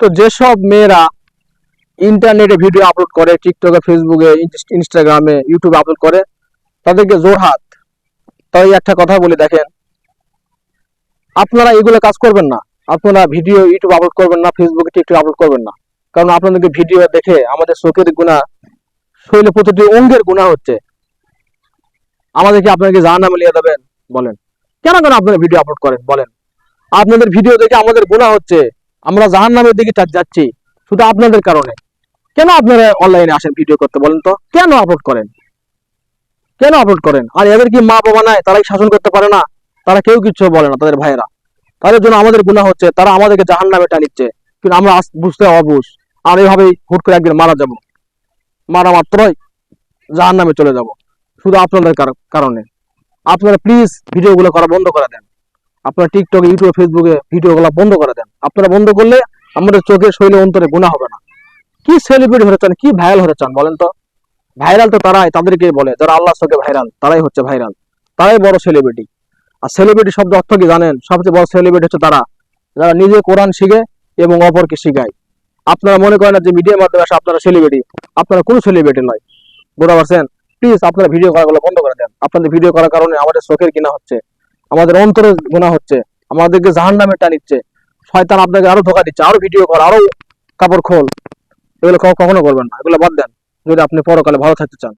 তো যেসব মেয়েরা ইন্টারনেটে ভিডিও আপলোড করে টিকটকে ফেসবুকে ইনস্টাগ্রামে ইউটিউবে আপলোড করে, তাদেরকে জোরহাত তাই একটা কথা বলে, দেখেন, আপনারা এগুলো কাজ করবেন না। আপনারা ভিডিও ইউটিউব আপলোড করবেন না ফেসবুকে টিকটক আপলোড করবেন না। কারণ আপনাদেরকে ভিডিও দেখে আমাদের চোখের গুণা শরীরে প্রতিটি অঙ্গের গুণা হচ্ছে। আমাদেরকে আপনাকে জাহান নামে লিয়ে দেবেন? বলেন। কেন কেন আপনারা ভিডিও আপলোড করেন? বলেন। আপনাদের ভিডিও দেখে আমাদের গুণা হচ্ছে। আমরা জাহান নামের দিকে যাচ্ছি, শুধু আপনাদের কারণে। কেন আপনারা অনলাইনে আসেন ভিডিও করতে বলেন তো? কেন আপলোড করেন? কেন আপলোড করেন? আর এদের কি মা বাবা নাই? তারা কি শাসন করতে পারে না? তারা কেউ কিছু বলে না তাদের ভাইয়েরা। তাদের জন্য আমাদের গুণা হচ্ছে, তারা আমাদেরকে জাহান নামে টানিচ্ছে। কিন্তু আমরা বুঝতে অবুঝ। আর এইভাবেই হুট করে একদিন মারা যাব। মারা মাত্রই জাহান নামে চলে যাব। শুধু আপনাদের কার- কারণে। আপনারা প্লিজ ভিডিওগুলো করা বন্ধ করে দেন। আপনারা টিকটক ইউটিউব ফেসবুকে ভিডিওগুলো বন্ধ করে দেন। আপনারা বন্ধ করলে আমাদের চোখে শৈলে অন্তরে গুণা হবে না। কি সেলিব্রিটি হতে চান, কি ভাইরাল হতে চান বলেন তো? ভাইরাল তো তারাই তাদেরকে বলে। যারা আল্লাহ চোখে ভাইরাল তারাই হচ্ছে ভাইরাল তারাই বড় সেলিব্রিটি আর সেলিব্রিটি শব্দ অর্থ কি জানেন? সবচেয়ে বড় সেলিব্রিটি হচ্ছে তারা। যারা নিজে কোরআন শিখে এবং অপরকে শিখায়। আপনারা মনে করেন যে মিডিয়ার মাধ্যমে আসে আপনারা সেলিব্রিটি আপনারা কোনো সেলিব্রিটি নয়। বুঝতে পারছেন? প্লিজ আপনারা ভিডিও করাগুলো বন্ধ করে দেন। আপনাদের ভিডিও করার কারণে আমাদের চোখের কিনা হচ্ছে। আমাদের অন্তরে গোনা হচ্ছে, আমাদেরকে জাহান নামে টানিচ্ছে, শয়তান আপনাকে আরও ধোকা দিচ্ছে, আরও ভিডিও কর আরও কাপড় খোল। এগুলো কখনো করবেন না, এগুলো বাদ দেন। যদি আপনি পরকালে ভালো থাকতে চান।